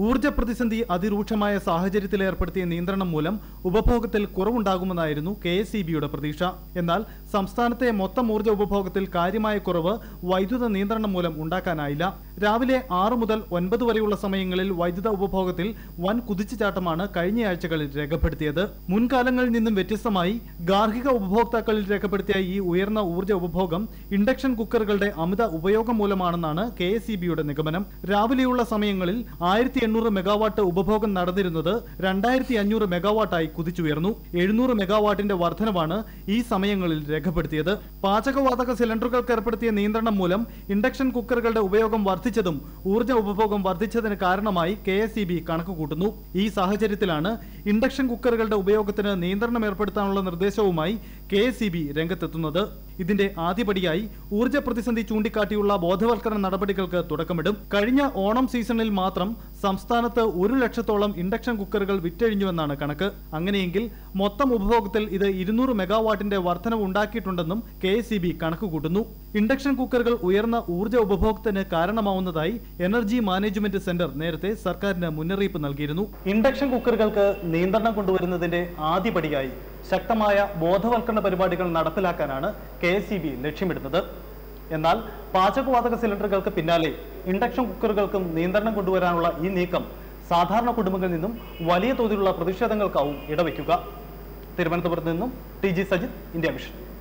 ഊർജ പ്രതിസന്ധി അതിരൂക്ഷമായ സാഹചര്യത്തിൽ ഏർപ്പെടുത്തിയ നിയന്ത്രണം മൂലം ഉപഭോഗത്തിൽ കുറവുണ്ടാകുമെന്നായിരുന്നു കെ എസ് പ്രതീക്ഷ. എന്നാൽ സംസ്ഥാനത്തെ മൊത്തം ഊർജ ഉപഭോഗത്തിൽ കാര്യമായ കുറവ് വൈദ്യുത നിയന്ത്രണം മൂലം ഉണ്ടാക്കാനായില്ല. രാവിലെ ആറ് മുതൽ ഒൻപത് വരെയുള്ള സമയങ്ങളിൽ വൈദ്യുത ഉപഭോഗത്തിൽ വൻ കുതിച്ചുചാട്ടമാണ് കഴിഞ്ഞയാഴ്ചകളിൽ രേഖപ്പെടുത്തിയത്. മുൻകാലങ്ങളിൽ നിന്നും വ്യത്യസ്തമായി ഗാർഹിക ഉപഭോക്താക്കളിൽ രേഖപ്പെടുത്തിയ ഈ ഉയർന്ന ഊർജ ഉപഭോഗം ഇൻഡക്ഷൻ കുക്കറുകളുടെ അമിത ഉപയോഗം മൂലമാണെന്നാണ് കെ നിഗമനം. രാവിലെയുള്ള സമയങ്ങളിൽ ആയിരത്തി എണ്ണൂറ് മെഗാവാട്ട് ഉപഭോഗം നടന്നിരുന്നത് രണ്ടായിരത്തി അഞ്ഞൂറ് മെഗാവാട്ടായി കുതിച്ചുയർന്നു. എഴുന്നൂറ് മെഗാവാട്ടിന്റെ വർധനവാണ് ഈ സമയങ്ങളിൽ രേഖപ്പെടുത്തിയത്. പാചകവാതക സിലിണ്ടറുകൾക്ക് ഏർപ്പെടുത്തിയ നിയന്ത്രണം മൂലം ഇൻഡക്ഷൻ കുക്കറുകളുടെ ഉപയോഗം വർദ്ധിച്ചതും ഊർജ ഉപഭോഗം വർദ്ധിച്ചതിന് കാരണമായി കെ എസ് കണക്കുകൂട്ടുന്നു ഈ സാഹചര്യത്തിലാണ് ഇൻഡക്ഷൻ കുക്കറുകളുടെ ഉപയോഗത്തിന് നിയന്ത്രണം ഏർപ്പെടുത്താനുള്ള നിർദ്ദേശവുമായി കെ എസ് രംഗത്തെത്തുന്നത്. ഇതിന്റെ ആദ്യപടിയായി ഊർജ പ്രതിസന്ധി ചൂണ്ടിക്കാട്ടിയുള്ള ബോധവൽക്കരണ നടപടികൾക്ക് തുടക്കമിടും. കഴിഞ്ഞ ഓണം സീസണിൽ മാത്രം സംസ്ഥാനത്ത് ഒരു ലക്ഷത്തോളം ഇൻഡക്ഷൻ കുക്കറുകൾ വിറ്റഴിഞ്ഞുവെന്നാണ് കണക്ക്. അങ്ങനെയെങ്കിൽ മൊത്തം ഉപഭോഗത്തിൽ ഇത് ഇരുന്നൂറ് മെഗാവാട്ടിന്റെ വർധനവ് ഉണ്ടാക്കിയിട്ടുണ്ടെന്നും കെ എസ് കണക്ക് കൂട്ടുന്നു. ഇൻഡക്ഷൻ കുക്കറുകൾ ഉയർന്ന ഊർജ ഉപഭോഗത്തിന് കാരണമാവുന്നതായി എനർജി മാനേജ്മെന്റ് സെന്റർ നേരത്തെ സർക്കാരിന് മുന്നറിയിപ്പ് നൽകിയിരുന്നു. ഇൻഡക്ഷൻ കുക്കറുകൾക്ക് നിയന്ത്രണം കൊണ്ടുവരുന്നതിന്റെ ആദ്യപടിയായി ശക്തമായ ബോധവൽക്കരണ പരിപാടികൾ നടപ്പിലാക്കാനാണ് കെ ലക്ഷ്യമിടുന്നത്. എന്നാൽ പാചകവാതക സിലിണ്ടറുകൾക്ക് പിന്നാലെ ഇൻഡക്ഷൻ കുക്കറുകൾക്കും നിയന്ത്രണം കൊണ്ടുവരാനുള്ള ഈ നീക്കം സാധാരണ കുടുംബങ്ങളിൽ നിന്നും വലിയ തോതിലുള്ള പ്രതിഷേധങ്ങൾക്കാവും ഇടവയ്ക്കുക തിരുവനന്തപുരത്ത് നിന്നും T G Sajith India Vision